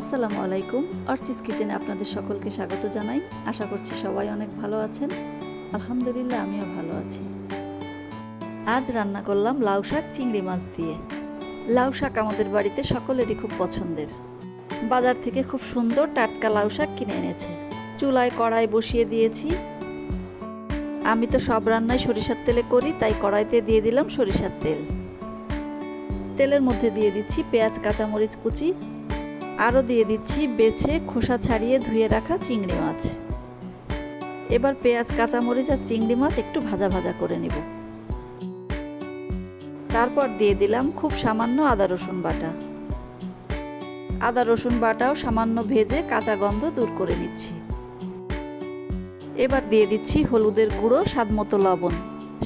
আসসালামু আলাইকুম অর্চিস কিচেনে আপনাদের সকলকে স্বাগত জানাই। আশা করছি সবাই অনেক ভালো আছেন। আলহামদুলিল্লাহ, আমিও ভালো আছি। আজ রান্না করলাম লাউ শাক, চিংড়ি মাছ দিয়ে। লাউ শাক আমাদের বাড়িতে সকলেরই খুব পছন্দের। বাজার থেকে খুব সুন্দর টাটকা লাউ শাক কিনে এনেছে। চুলায় কড়াই বসিয়ে দিয়েছি। আমি তো সব রান্নাই সরিষার তেলে করি, তাই কড়াইতে দিয়ে দিলাম সরিষার তেল। তেলের মধ্যে দিয়ে দিচ্ছি পেঁয়াজ, কাঁচামরিচ কুচি আরও দিয়ে দিচ্ছি বেছে, খোসা ছাড়িয়ে ধুয়ে রাখা চিংড়ি মাছ। এবার পেঁয়াজ, কাঁচামরিচ আর চিংড়ি মাছ একটু ভাজা ভাজা করে নেব। তারপর দিয়ে দিলাম খুব সামান্য আদা, রসুন বাটা। আদা, রসুন বাটাও সামান্য ভেজে কাঁচা গন্ধ দূর করে নিচ্ছি। এবার দিয়ে দিচ্ছি হলুদের গুঁড়ো স্বাদ মতো লবণ।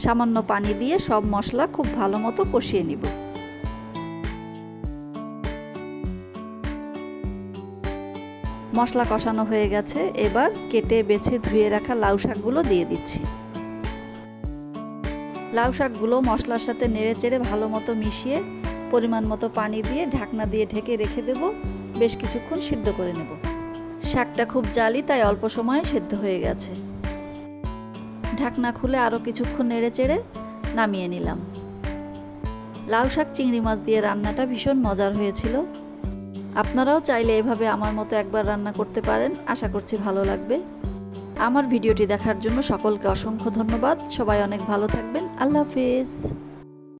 সামান্য পানি দিয়ে সব মশলা খুব ভালো মতো কষিয়ে নিব। মশলা কষানো হয়ে গেছে। এবার কেটে বেছে ধুয়ে রাখা লাউ শাকগুলো দিয়ে দিচ্ছি। লাউ শাকগুলো মশলার সাথে নেড়ে চেড়ে ভালো মতো মিশিয়ে পরিমাণ মতো পানি দিয়ে ঢাকনা দিয়ে ঢেকে রেখে দেব। বেশ কিছুক্ষণ সিদ্ধ করে নেব। শাকটা খুব জালি, তাই অল্প সময়ে সেদ্ধ হয়ে গেছে। ঢাকনা খুলে আরও কিছুক্ষণ নেড়ে চেড়ে নামিয়ে নিলাম। লাউ শাক, চিংড়ি মাছ দিয়ে রান্নাটা ভীষণ মজার হয়েছিল। আপনারাও চাইলে এভাবে আমার মতো একবার রান্না করতে পারেন। আশা করছি ভালো লাগবে। আমার ভিডিওটি দেখার জন্য সকলকে অসংখ্য ধন্যবাদ। সবাই অনেক ভালো থাকবেন। আল্লাহ হাফিজ।